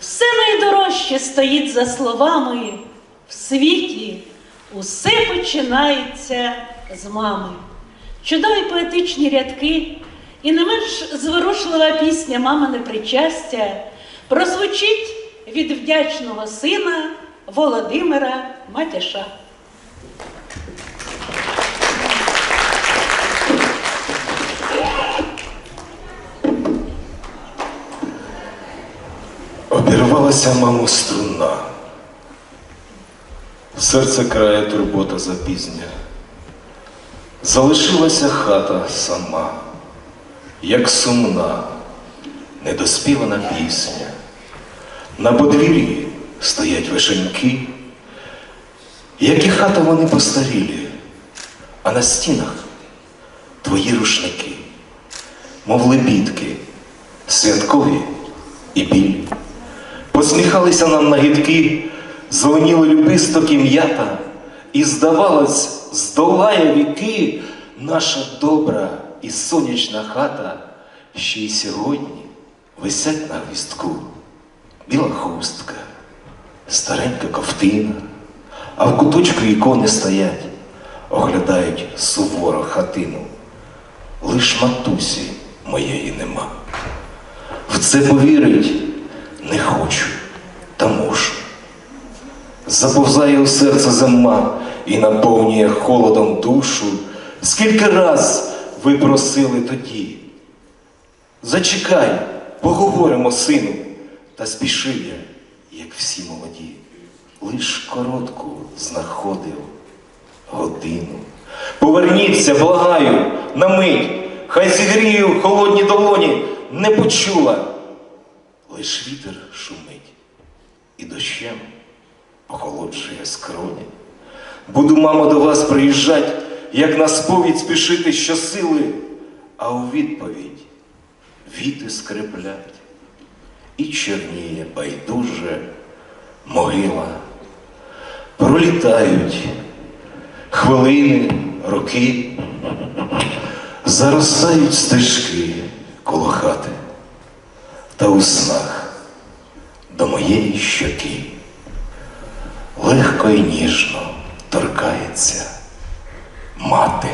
Все найдорожче стоїть за словами. В світі усе починається з мами. Чудові поетичні рядки і не менш зворушлива пісня Мамине причастя прозвучить від вдячного сина Володимира Матяша. Обірвалася, мамо, струна. Серце крає турбота запізня. Залишилася хата сама, як сумна, недоспівана пісня. На подвір'ї стоять вишеньки, як і хата вони постарілі, а на стінах твої рушники, мов лебідки, святкові і білі. Посміхалися нам на гидки, зеленіли любисток і і, здавалось, здолає віки наша добра і сонячна хата, ще й сьогодні висять на гвістку біла хустка, старенька ковтина, а в куточку ікони стоять, оглядають суворо хатину. Лиш матусі моєї нема. В це повірить не хочу, та мушу. Заповзає у серце зима і наповнює холодом душу. Скільки раз ви просили тоді? Зачекай, поговоримо, сину, та спішив я, як всі молоді. Лиш коротку знаходив годину. Поверніться, благаю, на мить, хай зігрію холодні долоні, не почула. Лиш вітер шумить і дощем охолоджує скроні. Буду, мамо, до вас приїжджать, як на сповідь спішити щосили, а у відповідь віти скриплять і чорніє байдуже могила. Пролітають хвилини, роки, заростають стежки коло хати та у снах до моєї щоки легко і ніжно торкається мати.